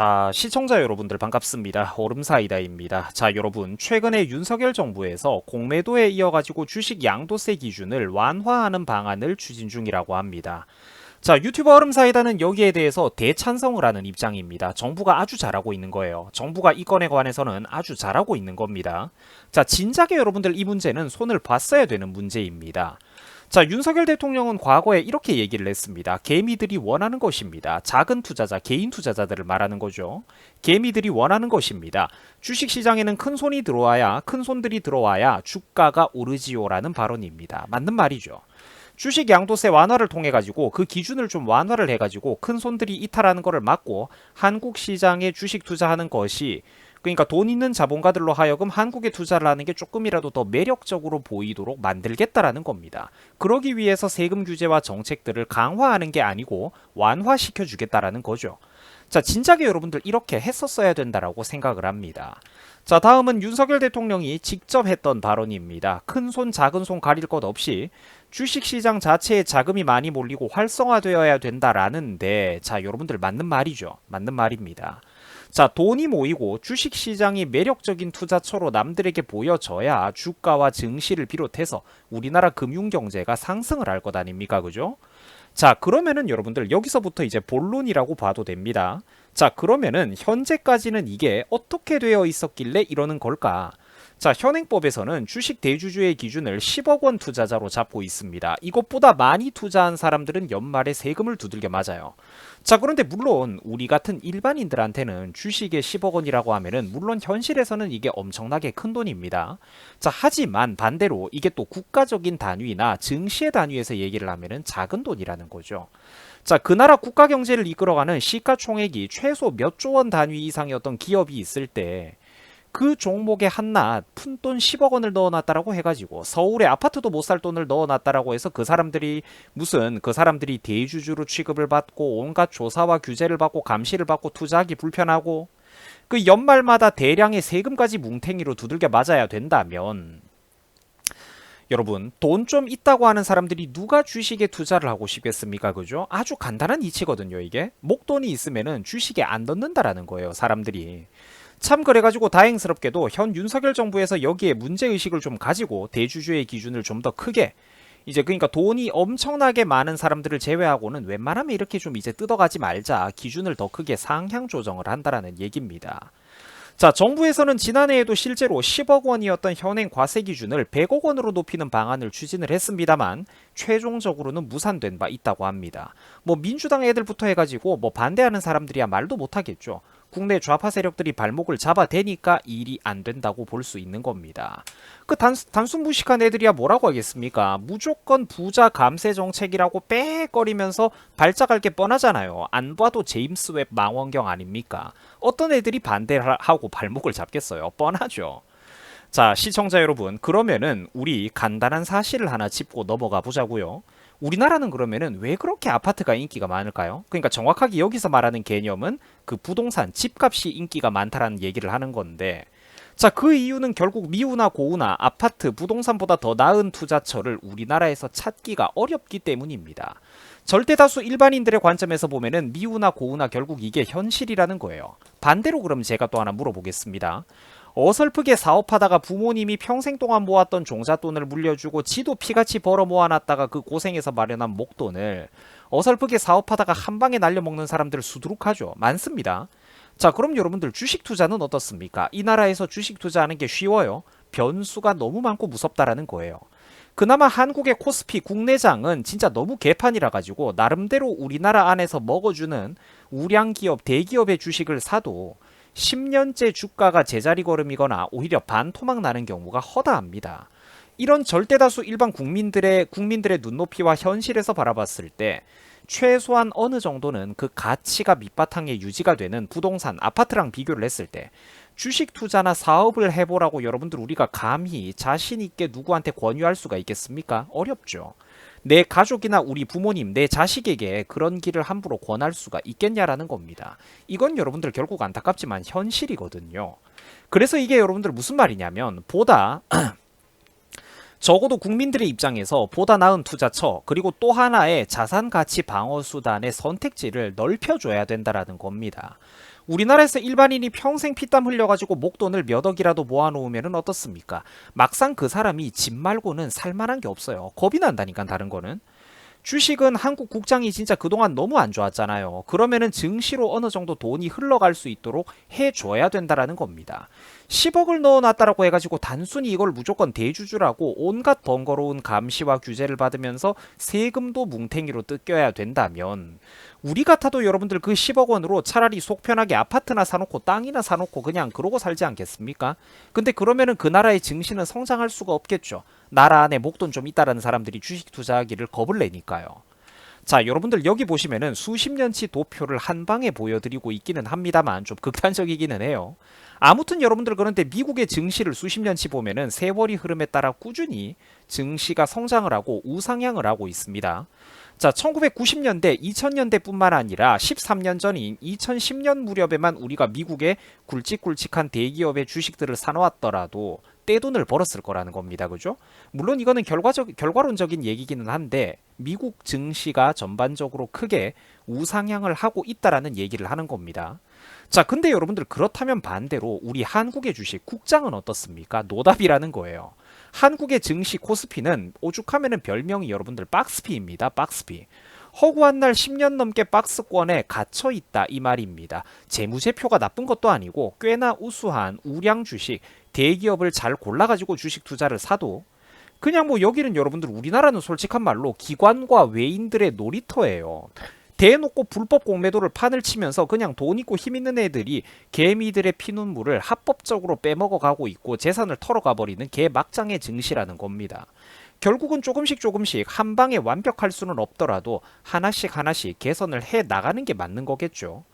자, 시청자 여러분들 반갑습니다. 오름사이다입니다. 자, 여러분, 최근에 윤석열 정부에서 공매도에 이어가지고 주식 양도세 기준을 완화하는 방안을 추진 중이라고 합니다. 자, 유튜버 얼음사이다는 여기에 대해서 대찬성을 하는 입장입니다. 정부가 아주 잘하고 있는 거예요. 정부가 이 건에 관해서는 아주 잘하고 있는 겁니다. 자, 진작에 여러분들 이 문제는 손을 봤어야 되는 문제입니다. 자, 윤석열 대통령은 과거에 이렇게 얘기를 했습니다. 개미들이 원하는 것입니다. 작은 투자자, 개인 투자자들을 말하는 거죠. 개미들이 원하는 것입니다. 주식 시장에는 큰 손이 들어와야, 큰 손들이 들어와야 주가가 오르지요라는 발언입니다. 맞는 말이죠. 주식 양도세 완화를 통해 가지고 그 기준을 좀 완화를 해 가지고 큰 손들이 이탈하는 것을 막고 한국 시장에 주식 투자하는 것이 그러니까 돈 있는 자본가들로 하여금 한국에 투자를 하는 게 조금이라도 더 매력적으로 보이도록 만들겠다라는 겁니다. 그러기 위해서 세금 규제와 정책들을 강화하는 게 아니고 완화시켜 주겠다라는 거죠. 자, 진작에 여러분들 이렇게 했었어야 된다라고 생각을 합니다. 자, 다음은 윤석열 대통령이 직접 했던 발언입니다. 큰 손, 작은 손 가릴 것 없이 주식시장 자체에 자금이 많이 몰리고 활성화되어야 된다라는데, 자, 여러분들 맞는 말이죠. 맞는 말입니다. 자, 돈이 모이고 주식 시장이 매력적인 투자처로 남들에게 보여져야 주가와 증시를 비롯해서 우리나라 금융 경제가 상승을 할 것 아닙니까? 그죠? 자, 그러면은 여러분들 여기서부터 이제 본론이라고 봐도 됩니다. 자, 그러면은 현재까지는 이게 어떻게 되어 있었길래 이러는 걸까? 자, 현행법에서는 주식 대주주의 기준을 10억 원 투자자로 잡고 있습니다. 이것보다 많이 투자한 사람들은 연말에 세금을 두들겨 맞아요. 자, 그런데 물론 우리 같은 일반인들한테는 주식에 10억 원이라고 하면은 물론 현실에서는 이게 엄청나게 큰 돈입니다. 자, 하지만 반대로 이게 또 국가적인 단위나 증시의 단위에서 얘기를 하면은 작은 돈이라는 거죠. 자, 그 나라 국가 경제를 이끌어가는 시가총액이 최소 몇 조 원 단위 이상이었던 기업이 있을 때 그 종목에 한낱 푼돈 10억 원을 넣어놨다라고 해가지고 서울에 아파트도 못 살 돈을 넣어놨다라고 해서 그 사람들이 무슨 그 사람들이 대주주로 취급을 받고 온갖 조사와 규제를 받고 감시를 받고 투자하기 불편하고 그 연말마다 대량의 세금까지 뭉탱이로 두들겨 맞아야 된다면 여러분 돈 좀 있다고 하는 사람들이 누가 주식에 투자를 하고 싶겠습니까 그죠? 아주 간단한 이치거든요 이게. 목돈이 있으면은 주식에 안 넣는다라는 거예요 사람들이 참 그래가지고 다행스럽게도 현 윤석열 정부에서 여기에 문제의식을 좀 가지고 대주주의 기준을 좀 더 크게 이제 그러니까 돈이 엄청나게 많은 사람들을 제외하고는 웬만하면 이렇게 좀 이제 뜯어가지 말자 기준을 더 크게 상향 조정을 한다라는 얘기입니다. 자, 정부에서는 지난해에도 실제로 10억 원이었던 현행 과세 기준을 100억 원으로 높이는 방안을 추진을 했습니다만 최종적으로는 무산된 바 있다고 합니다. 뭐 민주당 애들부터 해가지고 뭐 반대하는 사람들이야 말도 못하겠죠. 국내 좌파 세력들이 발목을 잡아대니까 일이 안 된다고 볼 수 있는 겁니다. 그 단, 단순 무식한 애들이야 뭐라고 하겠습니까? 무조건 부자 감세 정책이라고 빽거리면서 발작할 게 뻔하잖아요. 안 봐도 제임스 웹 망원경 아닙니까? 어떤 애들이 반대하고 발목을 잡겠어요? 뻔하죠. 자, 시청자 여러분, 그러면은 우리 간단한 사실을 하나 짚고 넘어가 보자고요. 우리나라는 그러면은 왜 그렇게 아파트가 인기가 많을까요? 그러니까 정확하게 여기서 말하는 개념은 그 부동산 집값이 인기가 많다라는 얘기를 하는 건데 자, 그 이유는 결국 미우나 고우나 아파트, 부동산보다 더 나은 투자처를 우리나라에서 찾기가 어렵기 때문입니다. 절대다수 일반인들의 관점에서 보면은 미우나 고우나 결국 이게 현실이라는 거예요. 반대로 그럼 제가 또 하나 물어보겠습니다. 어설프게 사업하다가 부모님이 평생 동안 모았던 종잣돈을 물려주고 지도 피같이 벌어 모아놨다가 그 고생해서 마련한 목돈을 어설프게 사업하다가 한 방에 날려먹는 사람들 수두룩하죠. 많습니다. 자, 그럼 여러분들 주식 투자는 어떻습니까? 이 나라에서 주식 투자하는 게 쉬워요. 변수가 너무 많고 무섭다라는 거예요. 그나마 한국의 코스피 국내장은 진짜 너무 개판이라 가지고 나름대로 우리나라 안에서 먹어주는 우량 기업 대기업의 주식을 사도 10년째 주가가 제자리 걸음이거나 오히려 반토막 나는 경우가 허다합니다. 이런 절대다수 일반 국민들의 국민들의 눈높이와 현실에서 바라봤을 때 최소한 어느 정도는 그 가치가 밑바탕에 유지가 되는 부동산 아파트랑 비교를 했을 때 주식 투자나 사업을 해보라고 여러분들 우리가 감히 자신 있게 누구한테 권유할 수가 있겠습니까? 어렵죠. 내 가족이나 우리 부모님, 내 자식에게 그런 길을 함부로 권할 수가 있겠냐라는 겁니다. 이건 여러분들 결국 안타깝지만 현실이거든요. 그래서 이게 여러분들 무슨 말이냐면 보다 적어도 국민들의 입장에서 보다 나은 투자처 그리고 또 하나의 자산 가치 방어 수단의 선택지를 넓혀줘야 된다라는 겁니다. 우리나라에서 일반인이 평생 피땀 흘려가지고 목돈을 몇 억이라도 모아놓으면 어떻습니까? 막상 그 사람이 집 말고는 살만한 게 없어요. 겁이 난다니까 다른 거는. 주식은 한국 국장이 진짜 그동안 너무 안 좋았잖아요. 그러면은 증시로 어느 정도 돈이 흘러갈 수 있도록 해줘야 된다라는 겁니다. 10억을 넣어놨다라고 해가지고 단순히 이걸 무조건 대주주라고 온갖 번거로운 감시와 규제를 받으면서 세금도 뭉탱이로 뜯겨야 된다면 우리 같아도 여러분들 그 10억 원으로 차라리 속 편하게 아파트나 사놓고 땅이나 사놓고 그냥 그러고 살지 않겠습니까? 근데 그러면은 그 나라의 증시는 성장할 수가 없겠죠. 나라 안에 목돈 좀 있다라는 사람들이 주식 투자하기를 겁을 내니까요. 자, 여러분들 여기 보시면은 수십 년치 도표를 한 방에 보여드리고 있기는 합니다만 좀 극단적이기는 해요. 아무튼 여러분들 그런데 미국의 증시를 수십 년치 보면은 세월이 흐름에 따라 꾸준히 증시가 성장을 하고 우상향을 하고 있습니다. 자, 1990년대, 2000년대뿐만 아니라 13년 전인 2010년 무렵에만 우리가 미국의 굵직굵직한 대기업의 주식들을 사놓았더라도 떼돈을 벌었을 거라는 겁니다. 그죠? 물론 이거는 결과적, 결과론적인 얘기기는 한데 미국 증시가 전반적으로 크게 우상향을 하고 있다라는 얘기를 하는 겁니다. 자, 근데 여러분들 그렇다면 반대로 우리 한국의 주식 국장은 어떻습니까? 노답이라는 거예요. 한국의 증시 코스피는 오죽하면은 별명이 여러분들 박스피입니다. 박스피. 허구한 날 10년 넘게 박스권에 갇혀 있다 이 말입니다. 재무제표가 나쁜 것도 아니고 꽤나 우수한 우량 주식, 대기업을 잘 골라가지고 주식 투자를 사도 그냥 뭐 여기는 여러분들 우리나라는 솔직한 말로 기관과 외인들의 놀이터예요. 대놓고 불법 공매도를 판을 치면서 그냥 돈 있고 힘 있는 애들이 개미들의 피눈물을 합법적으로 빼먹어 가고 있고 재산을 털어가 버리는 개막장의 증시라는 겁니다. 결국은 조금씩 조금씩 한 방에 완벽할 수는 없더라도 하나씩 하나씩 개선을 해 나가는 게 맞는 거겠죠.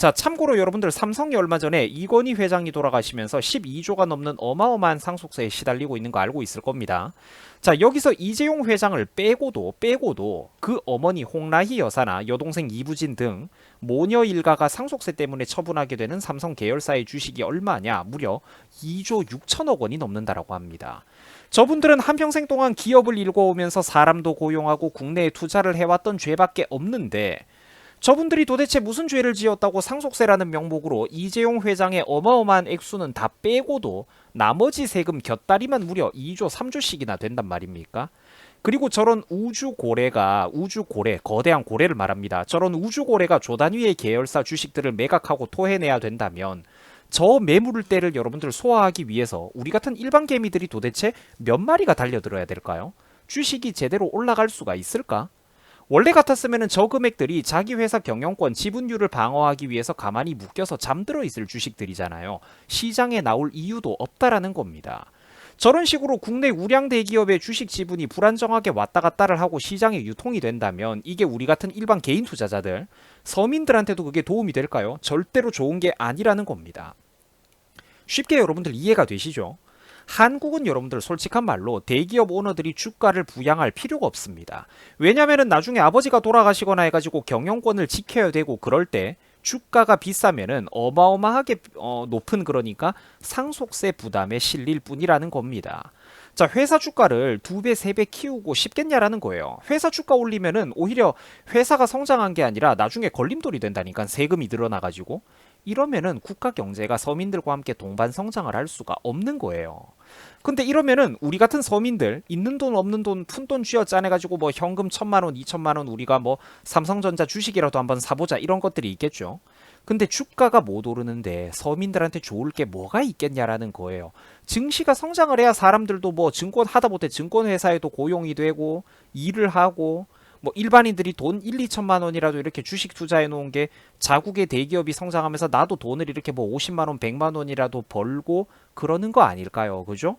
자, 참고로 여러분들 삼성이 얼마 전에 이건희 회장이 돌아가시면서 12조가 넘는 어마어마한 상속세에 시달리고 있는 거 알고 있을 겁니다. 자, 여기서 이재용 회장을 빼고도 빼고도 그 어머니 홍라희 여사나 여동생 이부진 등 모녀 일가가 상속세 때문에 처분하게 되는 삼성 계열사의 주식이 얼마냐? 무려 2조 6천억 원이 넘는다라고 합니다. 저분들은 한평생 동안 기업을 일궈오면서 사람도 고용하고 국내에 투자를 해왔던 죄밖에 없는데 저분들이 도대체 무슨 죄를 지었다고 상속세라는 명목으로 이재용 회장의 어마어마한 액수는 다 빼고도 나머지 세금 곁다리만 무려 2조 3조씩이나 된단 말입니까? 그리고 저런 우주 고래가 우주 고래 거대한 고래를 말합니다. 저런 우주 고래가 조단위의 계열사 주식들을 매각하고 토해내야 된다면 저 매물을 때를 여러분들 소화하기 위해서 우리 같은 일반 개미들이 도대체 몇 마리가 달려들어야 될까요? 주식이 제대로 올라갈 수가 있을까? 원래 같았으면 저 금액들이 자기 회사 경영권 지분율을 방어하기 위해서 가만히 묶여서 잠들어 있을 주식들이잖아요. 시장에 나올 이유도 없다라는 겁니다. 저런 식으로 국내 우량 대기업의 주식 지분이 불안정하게 왔다 갔다를 하고 시장에 유통이 된다면 이게 우리 같은 일반 개인 투자자들, 서민들한테도 그게 도움이 될까요? 절대로 좋은 게 아니라는 겁니다. 쉽게 여러분들 이해가 되시죠? 한국은 여러분들 솔직한 말로 대기업 오너들이 주가를 부양할 필요가 없습니다. 왜냐면은 나중에 아버지가 돌아가시거나 해가지고 경영권을 지켜야 되고 그럴 때 주가가 비싸면은 어마어마하게 어, 높은 그러니까 상속세 부담에 실릴 뿐이라는 겁니다. 자, 회사 주가를 두 배, 세 배 키우고 싶겠냐라는 거예요. 회사 주가 올리면은 오히려 회사가 성장한 게 아니라 나중에 걸림돌이 된다니까 세금이 늘어나가지고 이러면은 국가 경제가 서민들과 함께 동반 성장을 할 수가 없는 거예요. 근데 이러면은 우리 같은 서민들 있는 돈 없는 돈 푼 돈 쥐어 짜내가지고 뭐 현금 천만 원, 이천만 원 우리가 뭐 삼성전자 주식이라도 한번 사보자 이런 것들이 있겠죠. 근데 주가가 못 오르는데 서민들한테 좋을 게 뭐가 있겠냐라는 거예요. 증시가 성장을 해야 사람들도 뭐 증권 하다 못해 증권 회사에도 고용이 되고 일을 하고 뭐 일반인들이 돈 1, 2천만 원이라도 이렇게 주식 투자해 놓은 게 자국의 대기업이 성장하면서 나도 돈을 이렇게 뭐 50만 원, 100만 원이라도 벌고 그러는 거 아닐까요? 그죠?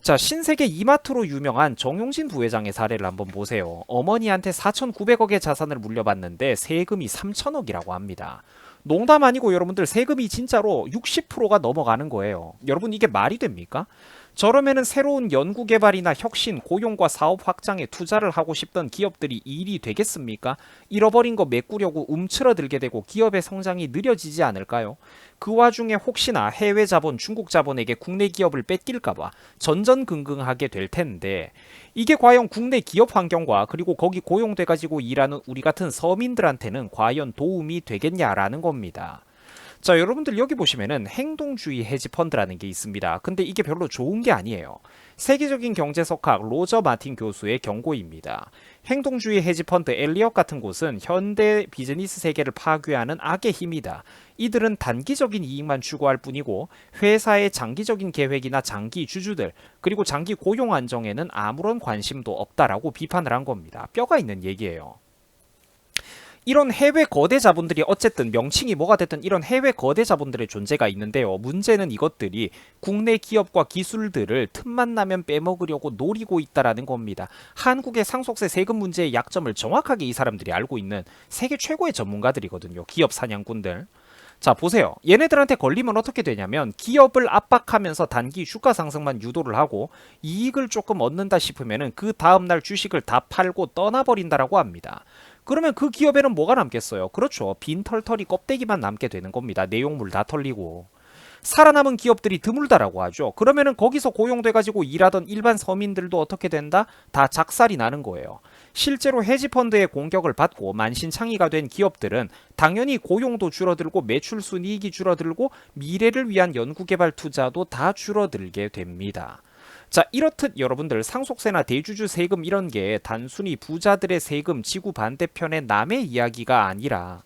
자, 신세계 이마트로 유명한 정용진 부회장의 사례를 한번 보세요. 어머니한테 4,900억의 자산을 물려받는데 세금이 3천억이라고 합니다. 농담 아니고 여러분들 세금이 진짜로 60%가 넘어가는 거예요. 여러분 이게 말이 됩니까? 저러면은 새로운 연구 개발이나 혁신, 고용과 사업 확장에 투자를 하고 싶던 기업들이 일이 되겠습니까? 잃어버린 거 메꾸려고 움츠러들게 되고 기업의 성장이 느려지지 않을까요? 그 와중에 혹시나 해외 자본, 중국 자본에게 국내 기업을 뺏길까봐 전전긍긍하게 될 텐데 이게 과연 국내 기업 환경과 그리고 거기 고용돼가지고 일하는 우리 같은 서민들한테는 과연 도움이 되겠냐라는 겁니다. 자, 여러분들 여기 보시면은 행동주의 헤지 펀드라는 게 있습니다. 근데 이게 별로 좋은 게 아니에요. 세계적인 경제석학 로저 마틴 교수의 경고입니다. 행동주의 헤지 펀드 엘리엇 같은 곳은 현대 비즈니스 세계를 파괴하는 악의 힘이다. 이들은 단기적인 이익만 추구할 뿐이고 회사의 장기적인 계획이나 장기 주주들 그리고 장기 고용 안정에는 아무런 관심도 없다라고 비판을 한 겁니다. 뼈가 있는 얘기예요. 이런 해외 거대 자본들이 어쨌든 명칭이 뭐가 됐든 이런 해외 거대 자본들의 존재가 있는데요. 문제는 이것들이 국내 기업과 기술들을 틈만 나면 빼먹으려고 노리고 있다라는 겁니다. 한국의 상속세 세금 문제의 약점을 정확하게 이 사람들이 알고 있는 세계 최고의 전문가들이거든요. 기업 사냥꾼들. 자, 보세요. 얘네들한테 걸리면 어떻게 되냐면 기업을 압박하면서 단기 주가 상승만 유도를 하고 이익을 조금 얻는다 싶으면은 그 다음 날 주식을 다 팔고 떠나버린다라고 합니다. 그러면 그 기업에는 뭐가 남겠어요? 그렇죠. 빈 털털이 껍데기만 남게 되는 겁니다. 내용물 다 털리고. 살아남은 기업들이 드물다라고 하죠. 그러면은 거기서 고용돼 가지고 일하던 일반 서민들도 어떻게 된다? 다 작살이 나는 거예요. 실제로 헤지펀드의 공격을 받고 만신창이가 된 기업들은 당연히 고용도 줄어들고 매출 순이익이 줄어들고 미래를 위한 연구개발 투자도 다 줄어들게 됩니다. 자, 이렇듯 여러분들 상속세나 대주주 세금 이런 게 단순히 부자들의 세금 지구 반대편의 남의 이야기가 아니라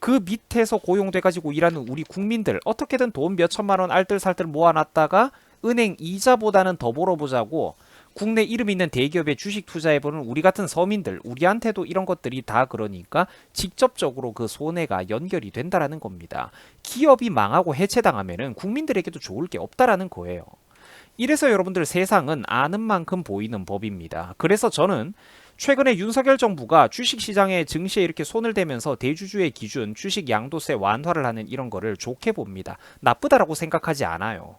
그 밑에서 고용돼 가지고 일하는 우리 국민들 어떻게든 돈 몇 천만 원 알뜰살뜰 모아놨다가 은행 이자보다는 더 벌어보자고 국내 이름 있는 대기업에 주식 투자해보는 우리 같은 서민들 우리한테도 이런 것들이 다 그러니까 직접적으로 그 손해가 연결이 된다라는 겁니다. 기업이 망하고 해체당하면은 국민들에게도 좋을 게 없다라는 거예요. 이래서 여러분들 세상은 아는 만큼 보이는 법입니다. 그래서 저는 최근에 윤석열 정부가 주식시장에 증시에 이렇게 손을 대면서 대주주의 기준 주식 양도세 완화를 하는 이런 거를 좋게 봅니다. 나쁘다라고 생각하지 않아요.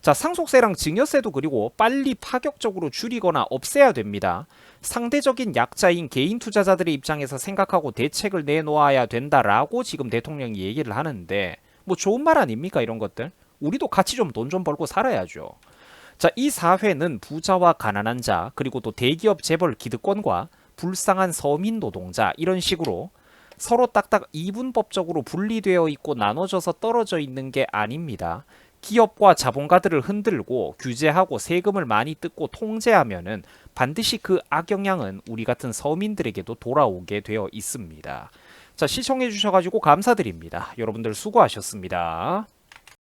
자, 상속세랑 증여세도 그리고 빨리 파격적으로 줄이거나 없애야 됩니다. 상대적인 약자인 개인 투자자들의 입장에서 생각하고 대책을 내놓아야 된다라고 지금 대통령이 얘기를 하는데 뭐 좋은 말 아닙니까 이런 것들? 우리도 같이 좀 돈좀 벌고 살아야죠. 자, 이 사회는 부자와 가난한 자, 그리고 또 대기업 재벌 기득권과 불쌍한 서민 노동자 이런 식으로 서로 딱딱 이분법적으로 분리되어 있고 나눠져서 떨어져 있는 게 아닙니다. 기업과 자본가들을 흔들고 규제하고 세금을 많이 뜯고 통제하면은 반드시 그 악영향은 우리 같은 서민들에게도 돌아오게 되어 있습니다. 자, 시청해 주셔가지고 감사드립니다. 여러분들 수고하셨습니다.